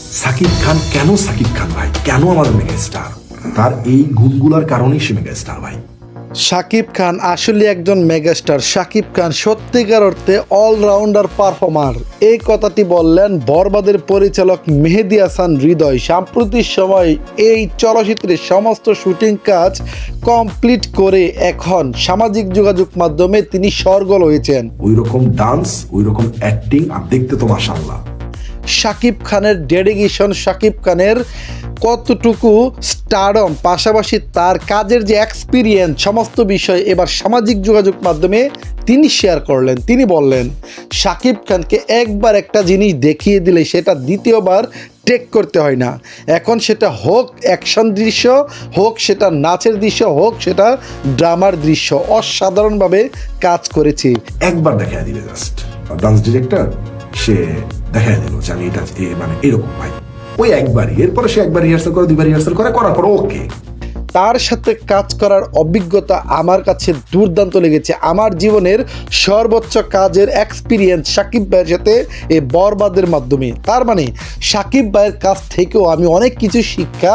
সাকিব খান কেন সাকিব খান ভাই? কেন আমাদের মেগা স্টার তার এই গুণগুলার কারণেই সে মেগা স্টার ভাই। শাকিব খান আসলে একজন মেগাস্টার শাকিব খান সত্যিকার অর্থে অলরাউন্ডার পারফর্মার এই কথাটি বললেন বরবাদের পরিচালক মেহেদি হাসান হৃদয়। সাম্প্রতিক সময় এই চলচ্চিত্রের সমস্ত শুটিং কাজ কমপ্লিট করে এখন সামাজিক যোগাযোগ মাধ্যমে তিনি সরগল হয়েছেন। ওই রকম ডান্স ওই রকম অ্যাক্টিং আর দেখতে তো মাসাল্লাহ শাকিব খানের ডেডিকেশন, শাকিব খানের কতটুকু স্টারডম পাশাপাশি তার কাজের যে এক্সপিরিয়েন্স সমস্ত বিষয় এবার সামাজিক যোগাযোগ মাধ্যমে তিনি শেয়ার করলেন, তিনি বললেন, শাকিব খানকে একবার একটা জিনিস দেখিয়ে দিলে সেটা দ্বিতীয়বার টেক করতে হয় না। এখন সেটা হোক অ্যাকশন দৃশ্য, হোক সেটা নাচের দৃশ্য, হোক সেটা ড্রামার দৃশ্য, অসাধারণভাবে কাজ করেছি। একবার দেখা দিবে জাস্ট ডান্স ডিরেক্টর সে দেখা দিল যে আমি এটা মানে এরকম ভাই। ওই একবারই, এরপরে সে একবার রিহার্সাল করে দুইবার রিহার্সাল করে, করার পর ওকে তার সাথে কাজ করার অভিজ্ঞতা আমার কাছে দুর্দান্ত লেগেছে। আমার জীবনের সর্বোচ্চ কাজের এক্সপিরিয়েন্স সাকিব ভাইয়ের সাথে এই বরবাদের মাধ্যমে। তার মানে সাকিব ভাইয়ের কাছ থেকেও আমি অনেক কিছু শিক্ষা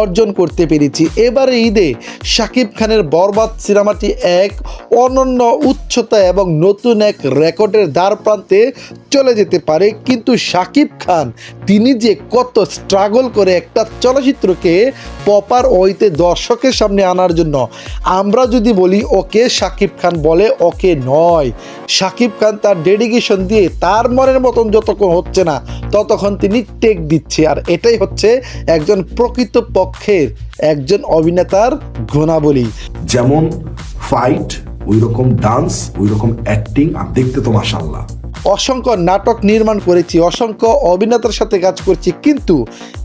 অর্জন করতে পেরেছি। এবারে ঈদে সাকিব খানের বরবাদ সিনেমাটি এক অনন্য উচ্চতা এবং নতুন এক রেকর্ডের দ্বার প্রান্তে চলে যেতে পারে। কিন্তু সাকিব খান, তিনি যে কত স্ট্রাগল করে একটা চলচ্চিত্রকে পপার ওইতে দর্শকের সামনে আনার জন্য। আমরা যদি বলি, ওকে সাকিব খান বলে ওকে নয়। সাকিব খান তার ডেডিকেশন দিয়ে তার মনের মতন যতক্ষণ হচ্ছে না, ততক্ষণ তিনি টেক দিচ্ছে। আর এটাই হচ্ছে একজন প্রকৃত পক্ষের একজন অভিনেতার গুণাবলী যেমন ফাইট ওই রকম ডান্স ওই রকম অ্যাক্টিং আর দেখতে তো মাসাল্লাহ অসংখ্য নাটক নির্মাণ করেছি, অসংখ্য অভিনেতার সাথে কাজ করছি, কিন্তু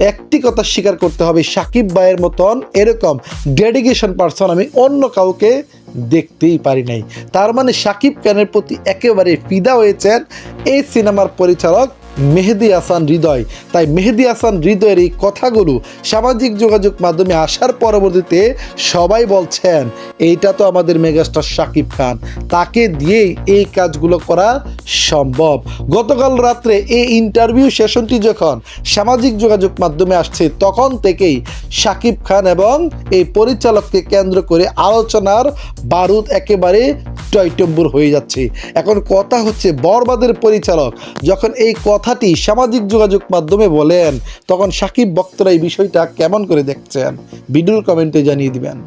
একটি কথা স্বীকার করতে হবে, সাকিব ভাইয়ের মতন এরকম ডেডিকেশন পার্সন আমি অন্য কাউকে দেখতেই পারি নাই। তার মানে সাকিব খানের প্রতি একেবারে ফিদা হয়েছেন এই সিনেমার পরিচালক মেহেদি হাসান হৃদয়। তাই মেহেদি হাসান হৃদয়ের এই কথাগুলো সামাজিক যোগাযোগ মাধ্যমে আসার পরবর্তীতে সবাই বলছেন, এইটা তো আমাদের মেগাস্টার শাকিব খান। তাকে দিয়েই এই কাজগুলো করা সম্ভব। গতকাল রাত্রে এই ইন্টারভিউ সেশনটি যখন সামাজিক যোগাযোগ মাধ্যমে আসছে, তখন থেকেই শাকিব খান এবং এই পরিচালককে কেন্দ্র করে আলোচনার বারুদ একেবারে টয়টম্বুর হয়ে যাচ্ছে। এখন কথা হচ্ছে বরবাদের পরিচালক। যখন এই কথাটি সামাজিক যোগাযোগ মাধ্যমে বলেন, তখন সাকিব বক্তরা এই বিষয়টা কেমন করে দেখছেন? ভিডিওর কমেন্টে জানিয়ে দিবেন।